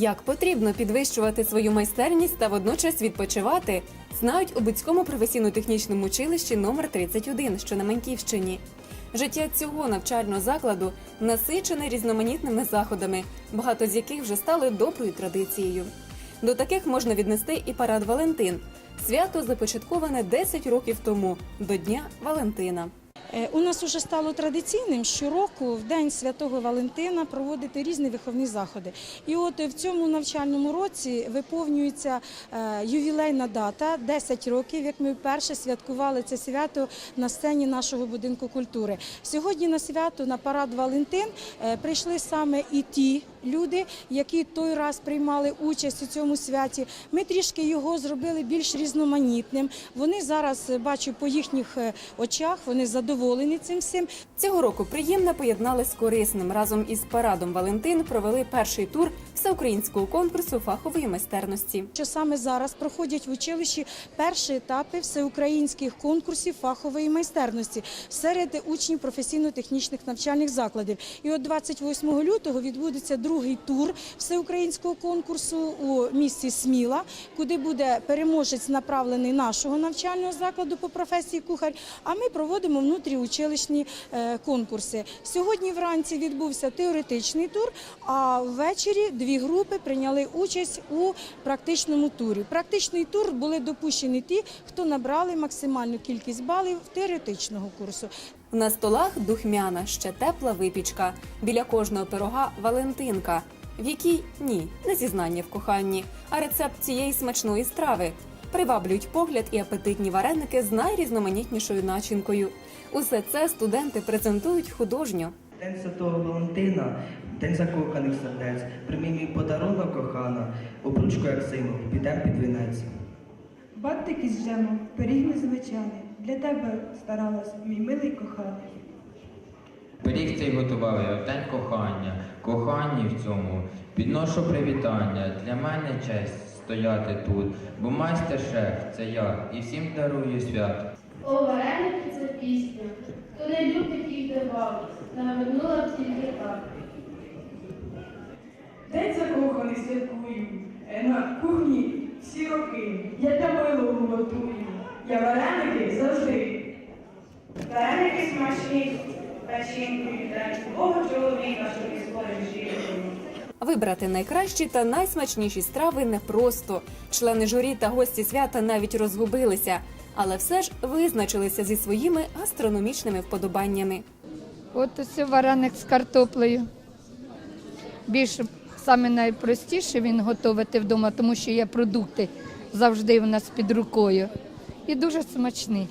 Як потрібно підвищувати свою майстерність та водночас відпочивати, знають у Буцькому професійно-технічному училищі номер 31, що на Маньківщині. Життя цього навчального закладу насичене різноманітними заходами, багато з яких вже стали доброю традицією. До таких можна віднести і парад Валентин. Свято започатковане 10 років тому до Дня Валентина. Е, У нас вже стало традиційним щороку в День Святого Валентина проводити різні виховні заходи. І от в цьому навчальному році виповнюється е, ювілейна дата 10 років, як ми вперше святкували це свято на сцені нашого будинку культури. Сьогодні на свято на парад Валентин е, прийшли саме і ті люди, які той раз приймали участь у цьому святі. Ми трішки його зробили більш різноманітним. Вони зараз е, бачу по їхніх е, очах, вони задоволені цим всім. Цього року приємне поєднали з корисним. Разом із парадом Валентин провели перший тур всеукраїнського конкурсу фахової майстерності. Що саме зараз проходять в училищі перші етапи всеукраїнських конкурсів фахової майстерності серед учнів професійно-технічних навчальних закладів. І от 28 лютого відбудеться другий тур всеукраїнського конкурсу у місті Сміла, куди буде переможець направлений нашого навчального закладу по професії кухар. А ми проводимо внутріучилищні е, конкурси. Сьогодні вранці відбувся теоретичний тур, а ввечері дві групи прийняли участь у практичному турі. Практичний тур були допущені ті, хто набрали максимальну кількість балів теоретичного курсу. На столах духмяна, ще тепла випічка. Біля кожного пирога Валентинка, в якій ні, не зізнання в коханні, а рецепт цієї смачної страви. Приваблюють погляд і апетитні вареники з найрізноманітнішою начинкою. Усе це студенти презентують художньо. День Святого Валентина, День закоханих сердець. Прийми мій подарунок, кохана, обручку як символ, підем під вінець. Бантики з джемом, пиріг незвичайний. Для тебе старалась, мій милий коханий. Пиріг цей готував я в день кохання, коханні в цьому підношу привітання. Для мене честь стояти тут, бо майстер-шеф це я і всім дарую свят. О, вареники пісня, хто не любить їх давав, навернула б тільки так. День закоханий святкую, е, на кухні всі роки. Я для милого готую. Я вареники завжди. Вареники смачні, печінкою дай Бога чоловіка, щоб із полем жінкою. Вибрати найкращі та найсмачніші страви непросто. Члени журі та гості свята навіть розгубилися, але все ж визначилися зі своїми гастрономічними вподобаннями. От ось вареник з картоплею. Більш саме найпростіше він готувати вдома, тому що є продукти завжди в нас під рукою. І дуже смачний.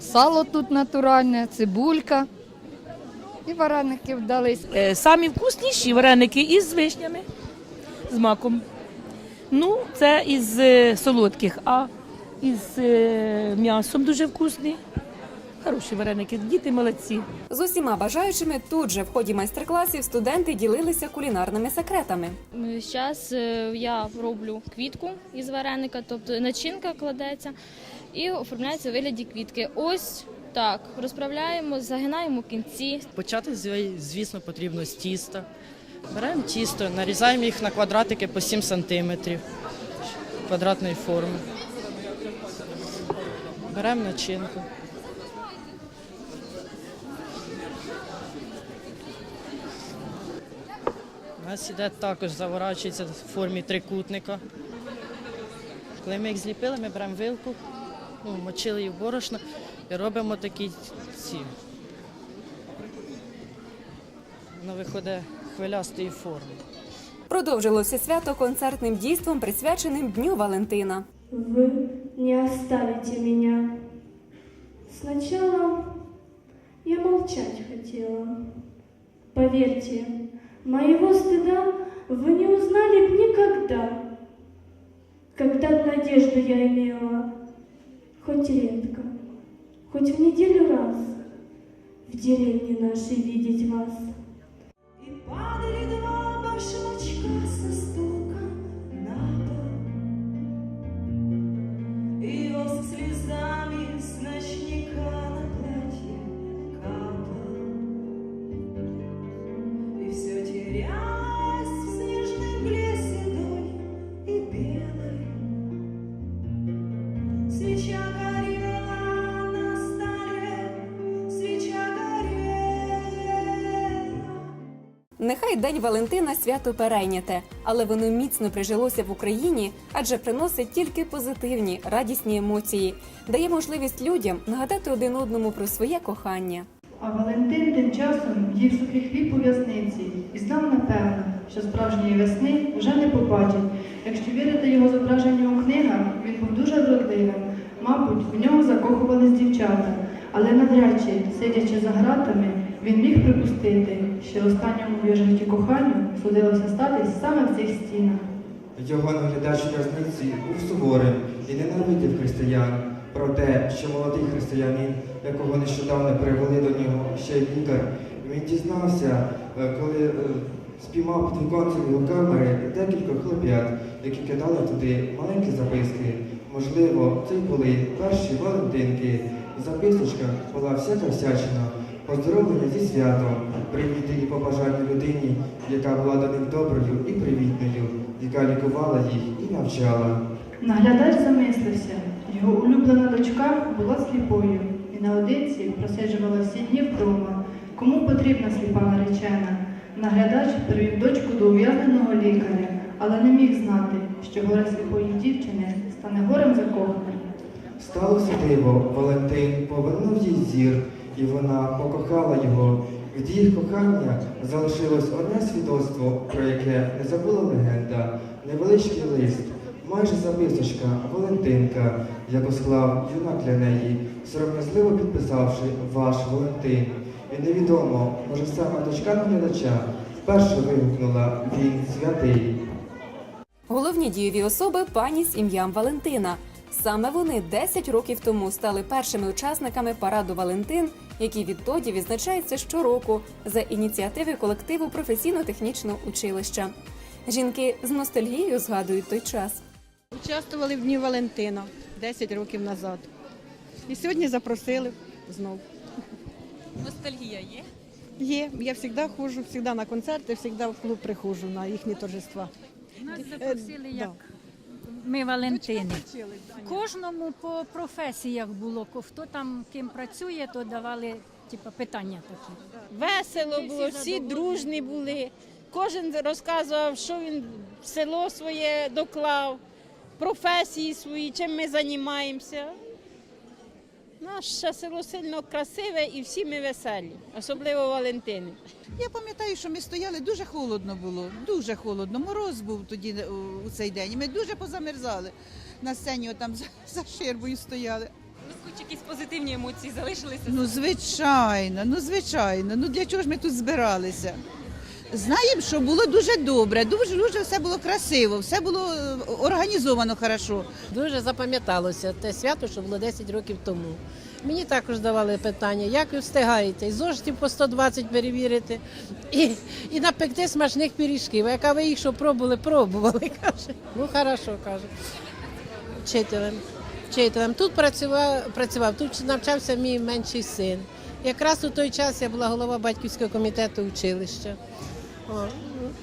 Сало тут натуральне, цибулька. І вареники вдались. Е, Самі вкусніші вареники із вишнями, з маком. Ну, це із е, солодких, а із е, м'ясом дуже вкусні. Хороші вареники, діти молодці. З усіма бажаючими тут же в ході майстер-класів студенти ділилися кулінарними секретами. Зараз Е, я роблю квітку із вареника, тобто начинка кладеться і оформляється у вигляді квітки. Ось так розправляємо, загинаємо кінці. Почати, звісно, потрібно з тіста. Беремо тісто, нарізаємо їх на квадратики по 7 см квадратної форми. Беремо начинку. У нас іде також заворачується в формі трикутника. Коли ми їх зліпили, ми беремо вилку, ну, мочили її в борошно і робимо такі ці. Воно виходить хвилястої форми. Продовжилося свято концертним дійством, присвяченим Дню Валентина. Вы не оставите меня. Сначала я молчать хотела. Поверьте, моего стыда вы не узнали б никогда. Когда надежду я имела, хоть редко, хоть в неделю раз, в деревне нашей видеть вас. И падали два башмачка Нехай День Валентина свято перейняте, але воно міцно прижилося в Україні, адже приносить тільки позитивні, радісні емоції, дає можливість людям нагадати один одному про своє кохання. А Валентин тим часом їв сухий хліб у в'язниці і знав напевно, що справжньої весни вже не побачить. Якщо вірити його зображенню у книгах, він був дуже вродливим. Мабуть, в нього закохувались дівчата, але навряд чи, сидячи за гратами, він міг припустити, що останньому в його житті коханню судилося статись саме в цих стінах. Його наглядач в'язниці був суворим і ненавидів християн. Про те, що молодий християнин, якого нещодавно привели до нього ще й лікар, він дізнався, е, коли е, спіймав під віконцем його камери декілька хлоп'ят, які кидали туди маленькі записки. Можливо, це були перші валентинки. В записочках була всяка всячина, поздоровлення зі святом, привіти і побажання людині, яка була до них доброю і привітною, яка лікувала їх і навчала. Наглядач замислився. Його улюблена дочка була сліпою і наодинці просиджувала всі дні вдома. Кому потрібна сліпа наречена? Наглядач привів дочку до ув'язненого лікаря, але не міг знати, що горе сліпої дівчини стане горем закоханих. Сталося диво, Валентин повернув їй зір, і вона покохала його. Від їх кохання залишилось одне свідоцтво, про яке не забула легенда, невеличкий лист, майже записочка, Валентинка, яку склав юнак для неї, сором'язливо підписавши ваш Валентин. І невідомо, може саме дочка наглядача вперше вигукнула він святий. Головні дієві особи пані з ім'ям Валентина. Саме вони 10 років тому стали першими учасниками параду Валентин, який відтоді відзначається щороку за ініціативи колективу професійно-технічного училища. Жінки з ностальгією згадують той час. Участвували в Дні Валентина 10 років назад. І сьогодні запросили знов. Ностальгія є? Є. Я завжди ходжу, завжди на концерти, завжди в клуб приходжу на їхні торжества. Нас запросили як Ми Валентини. Кожному по професіях було. Хто там ким працює, то давали типу, питання такі. Весело було, всі дружні були. Кожен розказував, що він в село своє доклав, професії свої, чим ми займаємося. Наше село сильно красиве і всі ми веселі, особливо Валентини. Я пам'ятаю, що ми стояли, дуже холодно було, дуже холодно. Мороз був тоді е, у цей день. І Ми дуже позамерзали. На сцені там за, за ширбою стояли. Хоч якісь позитивні емоції залишилися. Ну, звичайно, ну звичайно. Ну для чого ж ми тут збиралися? Знаємо, що було дуже добре, дуже дуже все було красиво, все було е, організовано хорошо. Дуже запам'яталося те свято, що було 10 років тому. Мені також давали питання, як ви встигаєте, і зошитів по 120 перевірити, і, і напекти смачних пиріжків. Яка ви їх що пробували, пробували, каже. Ну, хорошо, каже. Вчителем. Вчителем. Тут працював, працював, тут навчався мій менший син. Якраз у той час я була голова батьківського комітету училища. О,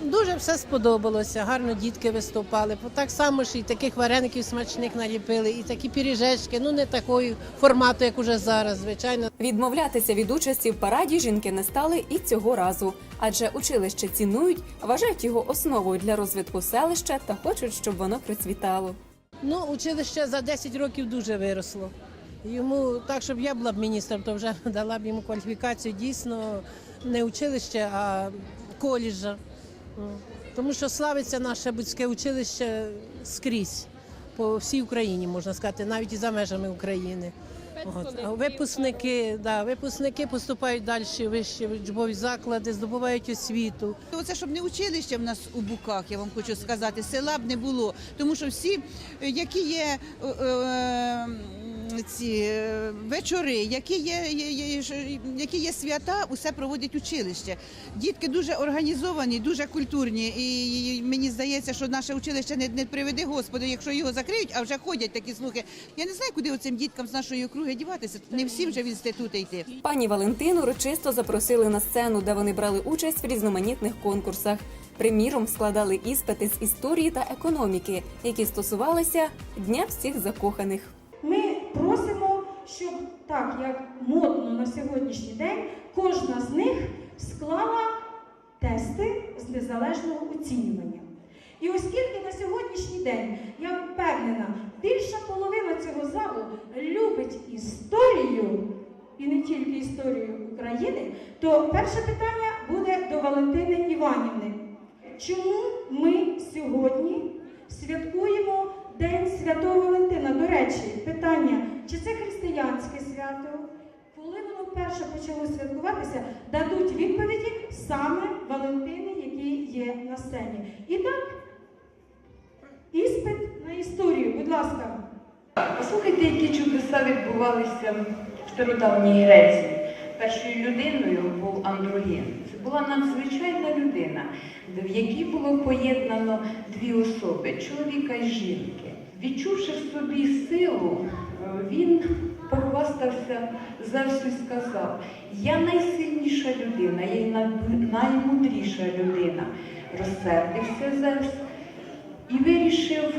дуже все сподобалося, гарно дітки виступали. Так само ж і таких вареників смачних наліпили, і такі піріжечки, ну не такої формату, як уже зараз, звичайно. Відмовлятися від участі в параді жінки не стали і цього разу, адже училище цінують, вважають його основою для розвитку селища та хочуть, щоб воно процвітало. Ну, училище за 10 років дуже виросло. Йому так, щоб я була б міністром, то вже дала б йому кваліфікацію дійсно не училище, а коледжа. Тому що славиться наше будське училище скрізь по всій Україні, можна сказати, навіть і за межами України. От. Випускники, да, випускники поступають далі в вищі учбові заклади, здобувають освіту. Оце щоб не училище в нас у буках, я вам хочу сказати, села б не було. Тому що всі, е, які є е, е, ці е, вечори, які є, які є свята, усе проводять училище. Дітки дуже організовані, дуже культурні. І мені здається, що наше училище не, не приведе Господи, якщо його закриють, а вже ходять такі слухи. Я не знаю, куди оцим діткам з нашої округи діватися. Не всім вже в інститути йти. Пані Валентину урочисто запросили на сцену, де вони брали участь в різноманітних конкурсах. Приміром, складали іспити з історії та економіки, які стосувалися Дня всіх закоханих. Ми просимо, щоб так як модно на сьогоднішній день, кожна з них склала тести з незалежного оцінювання. І оскільки на сьогоднішній день, я впевнена, більша половина цього залу любить історію, і не тільки історію України, то перше питання буде до Валентини Іванівни. Чому ми сьогодні святкуємо День Святого Валентина? До речі, питання, чи це християнське свято? Коли воно вперше почало святкуватися, дадуть відповіді саме Валентини, які є на сцені. І так, іспит на історію, будь ласка. Послухайте, які чудеса відбувалися в стародавній Греції. Першою людиною був Андроген. Була надзвичайна людина, в якій було поєднано дві особи чоловіка і жінки. Відчувши в собі силу, е, він похвастався і сказав: Я найсильніша людина, я наймудріша людина. Розсердився Зевс і вирішив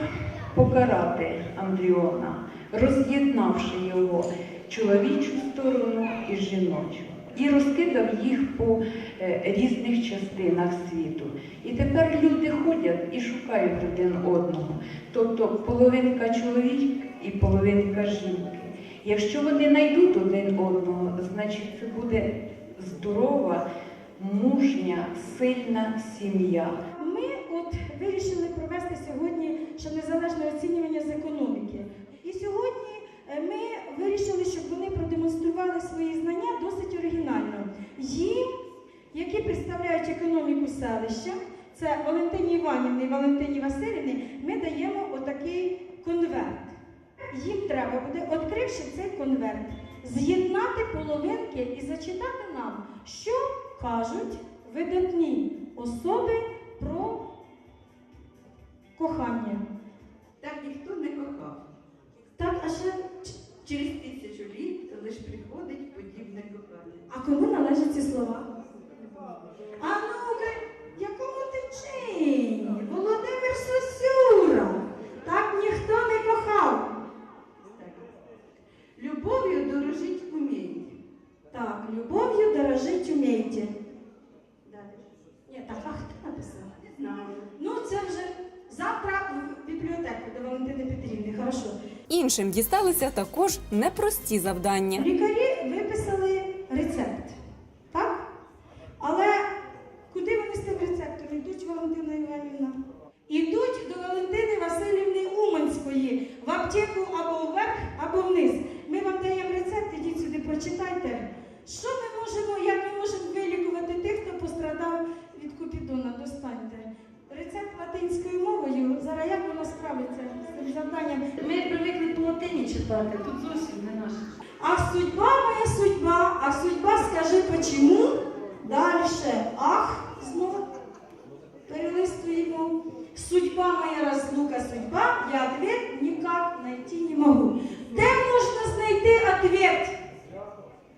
покарати Андріона, роз'єднавши його чоловічу сторону і жіночу. І розкидав їх по е, різних частинах світу. І тепер люди ходять і шукають один одного. Тобто половинка чоловік і половинка жінки. Якщо вони знайдуть один одного, значить це буде здорова, мужня, сильна сім'я. Ми от вирішили провести сьогодні ще незалежне оцінювання з економіки. І сьогодні е, ми вирішили, щоб вони продемонстрували свої знання досить оригінально. Їм, які представляють економіку селища, це Валентині Іванівні Валентині Васильівні, ми даємо отакий конверт. Їм треба буде, відкривши цей конверт, з'єднати половинки і зачитати нам, що кажуть видатні особи про кохання. Так ніхто не кохав. Так, а ще Через тисячу літ лиш приходить подібне кохання. а кому належать ці слова? А ну-ка, якому ти чині? Володимир Сосюра. Так ніхто не кохав. Любов'ю дорожить уміють. Так, любов'ю дорожить умійте. Ні, так, а хто написав? Ну, це вже завтра в бібліотеку до Валентини Петрівни, хорошо. Іншим дісталися також непрості завдання. Лікарі виписали рецепт, так? Але куди вони з тим рецептом йдуть, Валентина Іванівна? Ідуть до Валентини Васильівни Уманської в аптеку або вверх, або вниз. Ми вам даємо рецепт, ідіть сюди, прочитайте. Що ми можемо, як ми можемо вилікувати тих, хто пострадав від Купідона? Достаньте. Рецепт латинською мовою. Зараз як воно справиться з? Ми привикли по латині читати, тут зовсім не наше. А судьба моя судьба, а судьба скажи почему. Дальше. Ах, знову перелистуємо. Судьба моя разлука, судьба, я ответ никак найти не могу. Де можна знайти ответ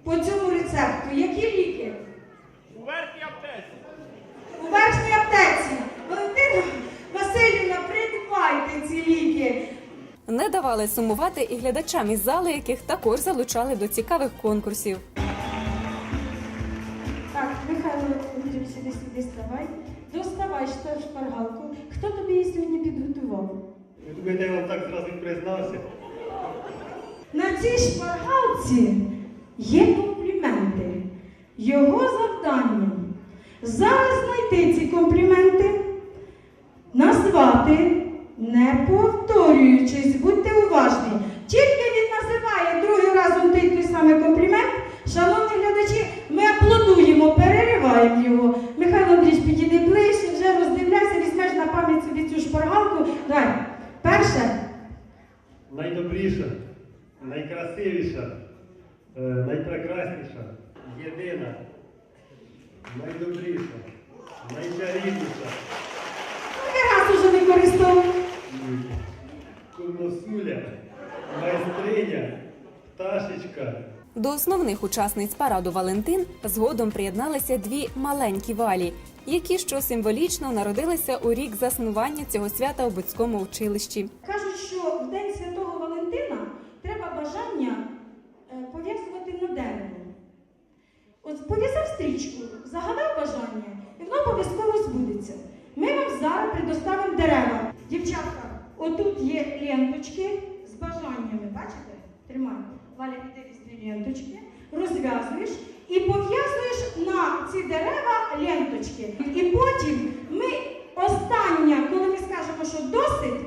по цьому рецепту? Які ліки? У верхній аптеці. У верхній аптеці. Валентина Васильівна, придбайте ці ліки. Не давали сумувати і глядачам із зали, яких також залучали до цікавих конкурсів. Так, Михайло Андрійович, сюди сюди ставай. Доставай шта- шпаргалку. Хто тобі її сьогодні підготував? Ви думаєте, я вам так зразу признався? На цій шпаргалці є компліменти. Його завданням зараз знайти ці компліменти, назвати, повторюючись, будьте До основних учасниць параду Валентин згодом приєдналися дві маленькі валі, які що символічно народилися у рік заснування цього свята у Буцькому училищі. Кажуть, що в День Святого Валентина треба бажання е, пов'язувати на дерево. От пов'язав стрічку, загадав бажання, і воно обов'язково збудеться. Ми вам зараз предоставимо дерева. Дівчатка, отут є ленточки з бажаннями. Бачите? Тримай. Валя, іди ленточки, розв'язуєш і пов'язуєш на ці дерева ленточки. І потім ми останнє, коли ми скажемо, що досить,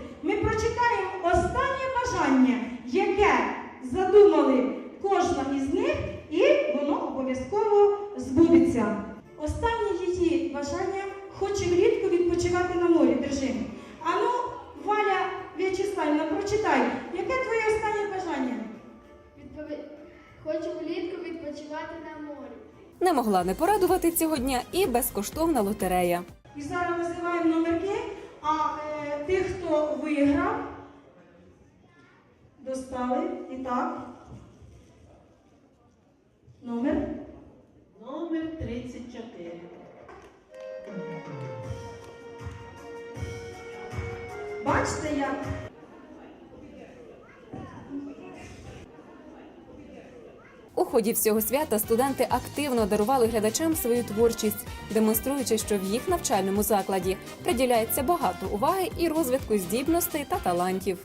могла не порадувати цього дня і безкоштовна лотерея. І зараз називаємо номерки, а е, тих, хто виграв, достали. І так. Номер. Номер 34. Бачите, як? Ході всього свята студенти активно дарували глядачам свою творчість, демонструючи, що в їх навчальному закладі приділяється багато уваги і розвитку здібностей та талантів.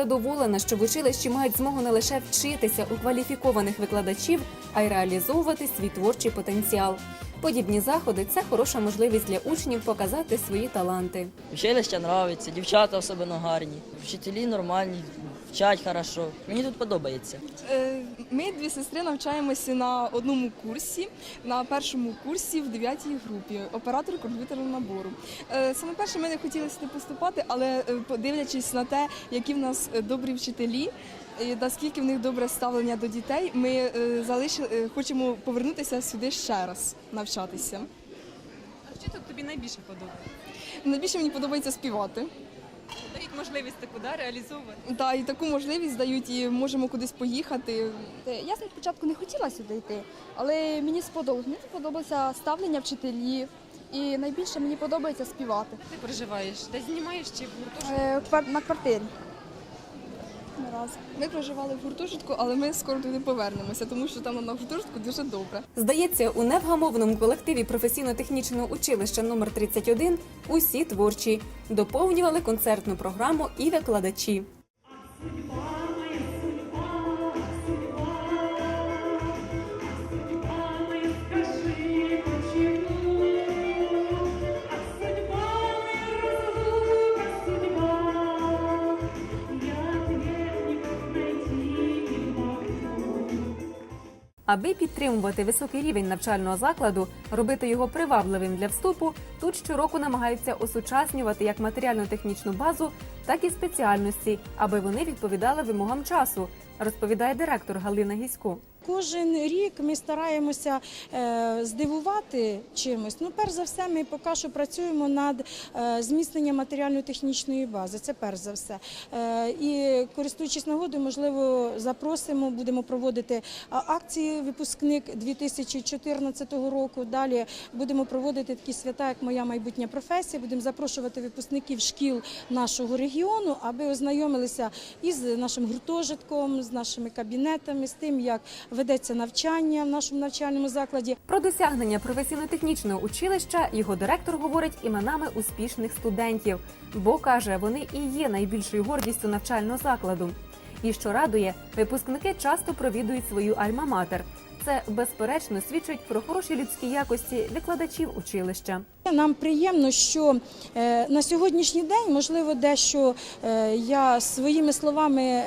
Задоволена, що в училищі мають змогу не лише вчитися у кваліфікованих викладачів, а й реалізовувати свій творчий потенціал. Подібні заходи це хороша можливість для учнів показати свої таланти. Училище нравиться, дівчата особливо гарні, вчителі нормальні, вчать хорошо. Мені тут подобається. Е, Ми дві сестри навчаємося на одному курсі, на першому курсі в 9 групі, оператор комп'ютерного набору. Е, Саме перше ми не хотіли сюди поступати, але е, подивлячись на те, які в нас добрі вчителі. І наскільки в них добре ставлення до дітей, ми е, залишили, е, хочемо повернутися сюди ще раз навчатися. А що тут тобі найбільше подобається? Найбільше мені подобається співати. Дають можливість таку да, реалізовувати. Так, і таку можливість дають, і можемо кудись поїхати. Я спочатку не хотіла сюди йти, але мені сподобалось. Мені сподобалося ставлення вчителів. І найбільше мені подобається співати. Ти проживаєш? Де знімаєш чи в гуртожитку? Е, На квартирі. Наразі. Ми проживали в гуртожитку, але ми скоро туди повернемося, тому що там на гуртожитку дуже добре. Здається, у невгамовному колективі професійно-технічного училища номер 31 усі творчі доповнювали концертну програму і викладачі. Аби підтримувати високий рівень навчального закладу, робити його привабливим для вступу, тут щороку намагаються осучаснювати як матеріально-технічну базу, так і спеціальності, аби вони відповідали вимогам часу, розповідає директор Галина Гісько. Кожен рік ми стараємося е, здивувати чимось. Ну, перш за все, ми поки що працюємо над е, зміцненням матеріально-технічної бази. Це перш за все. Е, і користуючись нагодою, можливо, запросимо, будемо проводити акції випускник 2014 року. Далі будемо проводити такі свята, як моя майбутня професія. Будемо запрошувати випускників шкіл нашого регіону, аби ознайомилися із нашим гуртожитком, нашими кабінетами, з тим, як ведеться навчання в нашому навчальному закладі. Про досягнення професійно-технічного училища його директор говорить іменами успішних студентів, бо каже, вони і є найбільшою гордістю навчального закладу. І що радує, випускники часто провідують свою альма-матер. Це безперечно свідчить про хороші людські якості викладачів училища. Нам приємно, що е, на сьогоднішній день, можливо, дещо е, я своїми словами.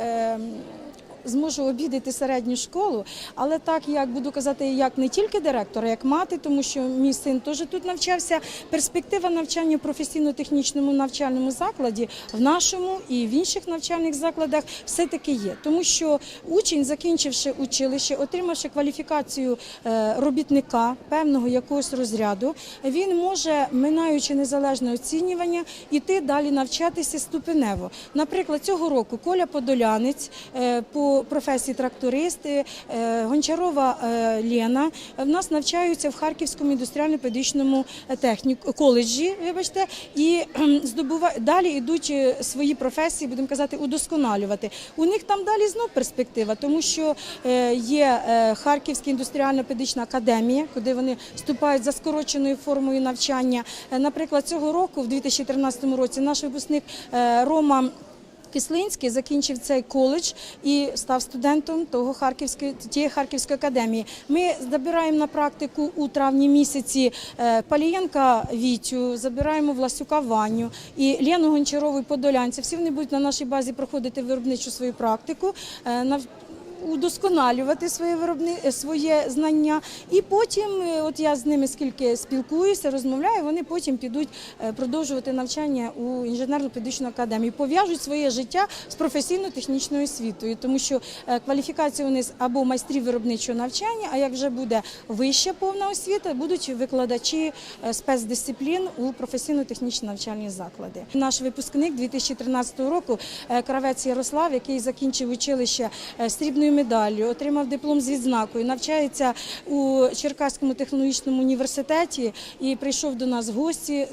Зможу обідати середню школу, але так як буду казати, як не тільки директор, а як мати, тому що мій син теж тут навчався. Перспектива навчання в професійно-технічному навчальному закладі в нашому і в інших навчальних закладах все таки є, тому що учень, закінчивши училище, отримавши кваліфікацію е, робітника певного якогось розряду, він може, минаючи незалежне оцінювання, іти далі навчатися ступенево. Наприклад, цього року Коля Подолянець е, професії тракторист, е, Гончарова е, Лєна в нас навчаються в Харківському індустріально-педагогічному техніку коледжі, вибачте, і здобува... далі йдуть е, свої професії, будемо казати, удосконалювати. У них там далі знов перспектива, тому що е, є е, Харківська індустріально-педагогічна академія, куди вони вступають за скороченою формою навчання. Е, Наприклад, цього року, в 2013 році, наш випускник е, Рома. Кислинський закінчив цей коледж і став студентом того харківської тієї харківської академії. Ми забираємо на практику у травні місяці е, Палієнка Вітю, забираємо Власюка Ваню і Лену Гончарову і Подолянця. Всі вони будуть на нашій базі проходити виробничу свою практику. Удосконалювати своє виробни е, своє знання, і потім, е, от я з ними скільки спілкуюся, розмовляю, вони потім підуть е, продовжувати навчання у інженерно-педагогічну академію, пов'яжуть своє життя з професійно-технічною освітою, тому що кваліфікація у них або майстрів виробничого навчання, а як вже буде вища повна освіта, будуть викладачі спецдисциплін у професійно-технічні навчальні заклади. Наш випускник 2013 року Кравець Ярослав, який закінчив училище срібною медаллю, отримав диплом з відзнакою, навчається у Черкаському технологічному університеті і прийшов до нас в гості,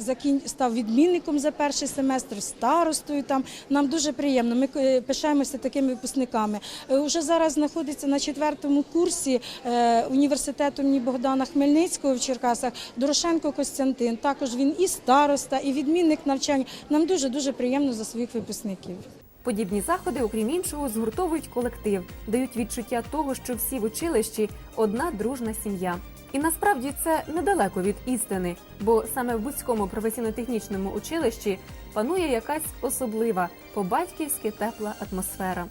став відмінником за перший семестр, старостою там. Нам дуже приємно. Ми е, пишаємося такими випускниками. Е, Уже зараз знаходиться на четвертому курсі е, університету імені Богдана Хмельницького в Черкасах Дорошенко Костянтин. Також він і староста, і відмінник навчання. Нам дуже дуже приємно за своїх випускників. Подібні заходи, окрім іншого, згуртовують колектив, дають відчуття того, що всі в училищі одна дружна сім'я. І насправді це недалеко від істини, бо саме в Буцькому професійно-технічному училищі панує якась особлива по-батьківськи тепла атмосфера.